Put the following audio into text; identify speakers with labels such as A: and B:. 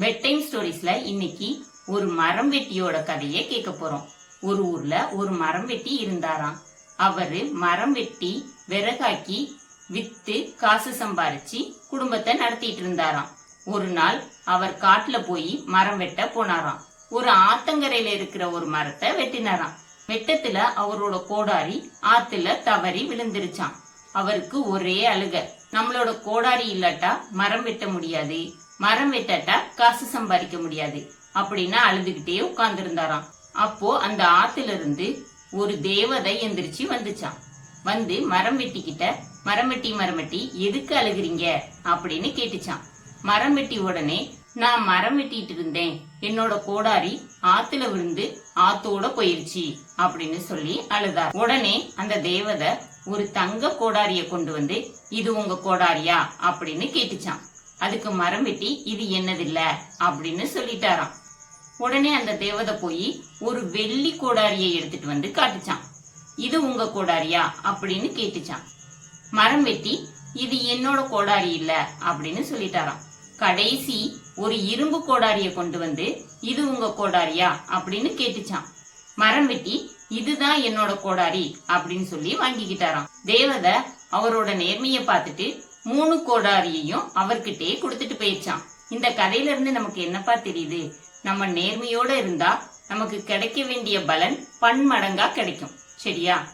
A: Bed time ஸ்டோரிஸ்ல இன்னைக்கு ஒரு மரம் வெட்டியோட கதையை கேட்க போறோம். ஒரு ஊர்ல ஒரு மரம் வெட்டி இருந்தாராம். அவரு மரம் வெட்டி விறகாக்கி வித்து காசு சம்பாரிச்சு குடும்பத்தை நடத்திட்டு இருந்தாராம். ஒரு நாள் அவர் காட்டுல போய் மரம் வெட்ட போனாராம். ஒரு ஆத்தங்கரையில இருக்கிற ஒரு மரத்தை வெட்டினாராம். வெட்டத்துல அவரோட கோடாரி ஆத்துல தவறி விழுந்துருச்சான் அவருக்கு ஒரே அழுக. நம்மளோட கோடாரி இல்லாட்டா மரம் வெட்ட முடியாது. மரம் வெட்டாட்டா காசு சம்பாதிக்க முடியாது அப்படின்னு அழுதுகிட்டே உட்கார்ந்துருந்தாராம். அப்போ அந்த ஆத்துல இருந்து ஒரு தேவதை எந்திரிச்சு வந்துச்சான் வந்து மரம் வெட்டிக்கிட்ட மரம் வெட்டி மரம் வெட்டி எதுக்கு அழுகுறீங்க? அப்படின்னு கேட்டுச்சான் மரம் வெட்டி உடனே நான் மரம் வெட்டிட்டு இருந்தேன். என்னோட கோடாரி ஆத்துல விழுந்து ஆத்தோட போயிருச்சு அப்படின்னு சொல்லி அழுதார். உடனே அந்த தேவதை ஒரு தங்க கோடாரிய கொண்டு வந்து இது உங்க கோடாரியா? அப்படின்னு கேட்டுச்சான் அதுக்கு மரம் வெட்டி இது என்னதில்ல? அப்படின்னு சொல்லிட்டாராம். உடனே அந்த தேவதை போய் ஒரு வெள்ளி கோடாரியை எடுத்துட்டு வந்து காட்டுச்சான் இது உங்க கோடாரியா? அப்படின்னு கேட்டுச்சான் மரம் வெட்டி இது என்னோட கோடாரி இல்ல? அப்படின்னு சொல்லிட்டாராம். கடைசி ஒரு இரும்பு கோடாரிய கொண்டு வந்து இது உங்க கோடாரியா? அப்படின்னு கேட்டுச்சான் மரம் வெட்டி இதுதான் என்னோட கோடாரி அப்படின்னு சொல்லி வாங்கிக்கிட்டாராம். தேவதை அவரோட நேர்மையை பார்த்துட்டு மூணு கோடாரியையும் அவர்கிட்டயே கொடுத்துட்டு போயிடுச்சான் இந்த கதையில இருந்து நமக்கு என்னப்பா தெரியுது? நம்ம நேர்மையோட இருந்தா நமக்கு கிடைக்க வேண்டிய பலன் பன்மடங்கா கிடைக்கும். சரியா?